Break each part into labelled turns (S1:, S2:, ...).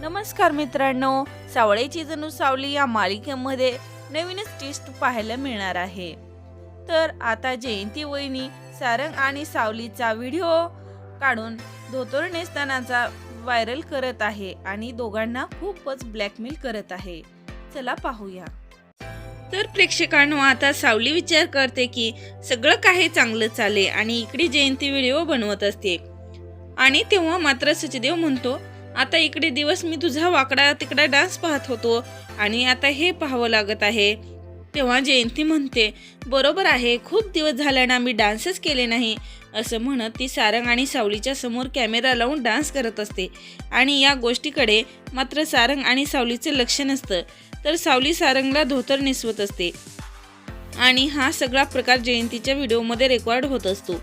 S1: नमस्कार मित्रांनो सावळेची जणू सावली या मालिकेमध्ये नवीनच टेस्ट पाहायला मिळणार आहे. तर आता जयंती वहिनी सारंग आणि सावलीचा व्हिडिओ काढून धोतर नेसतानाचा व्हायरल करत आहे आणि दोघांना खूपच ब्लॅकमेल करत आहे. चला पाहूया. तर प्रेक्षकांनो आता सावली विचार करते की सगळं काही चांगलं चाले आणि इकडे जयंती व्हिडिओ बनवत असते. आणि तेव्हा मात्र सचदेव म्हणतो आता इकडे दिवस मी तुझा वाकडा तिकडा डान्स पाहत होतो आणि आता हे पाहावं लागत आहे. तेव्हा जयंती म्हणते बरोबर आहे खूप दिवस झाल्यानं ना मी डान्सच केले नाही. असं म्हणत ती सारंग आणि सावलीच्या समोर कॅमेरा लावून डान्स करत असते. आणि या गोष्टीकडे मात्र सारंग आणि सावलीचं लक्ष नसतं. तर सावली सारंगला धोतर नेसवत असते. आणि हा सगळा प्रकार जयंतीच्या व्हिडिओमध्ये रेकॉर्ड होत असतो.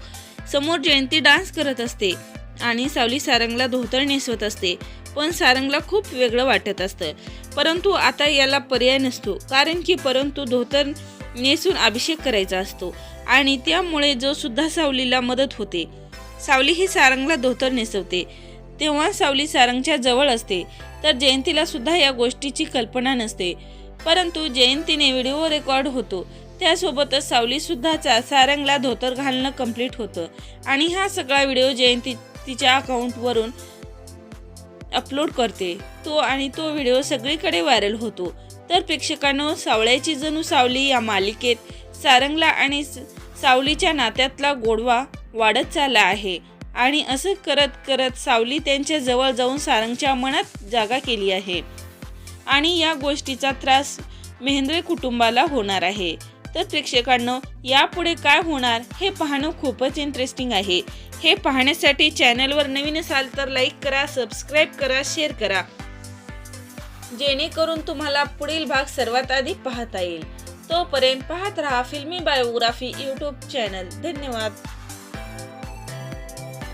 S1: समोर जयंती डान्स करत असते. आणि सावली सारंगला धोतर नेसवत असते पण सारंगला खूप वेगळं वाटत असतं. परंतु आता याला पर्याय नसतो कारण की परंतु धोतर नेसून अभिषेक करायचा असतो आणि त्यामुळे जो सुद्धा सावलीला मदत होते. सावली ही सारंगला धोतर नेसवते. तेव्हा सावली सारंगच्या जवळ असते तर जयंतीला सुद्धा या गोष्टीची कल्पना नसते. परंतु जयंतीने व्हिडिओ रेकॉर्ड होतो त्यासोबतच सावली सुद्धा सारंगला धोतर घालणं कंप्लीट होतं. आणि हा सगळा व्हिडिओ जयंती तिच्या अकाउंटवरून अपलोड करते. तो आणि तो व्हिडिओ सगळीकडे व्हायरल होतो. तर प्रेक्षकांनो सावळ्याची जणू सावली या मालिकेत सारंगला आणि स- सावलीच्या नात्यातला गोडवा वाढत चालला आहे. आणि असं करत करत सावली त्यांच्या जवळ जाऊन सारंगच्या मनात जागा केली आहे. आणि या गोष्टीचा त्रास मेहेंद्रे कुटुंबाला होणार आहे. तर प्रेक्षकांनो यापुढे काय होणार हे पाहणं खूपच इंटरेस्टिंग आहे. हे पाहण्यासाठी चॅनलवर नवीन असाल तर लाईक करा सबस्क्राईब करा शेअर करा. जेणेकरून तुम्हाला पुढील भाग सर्वात आधी पाहता येईल. तोपर्यंत पाहत राहा फिल्मी बायोग्राफी यूट्यूब चॅनल धन्यवाद.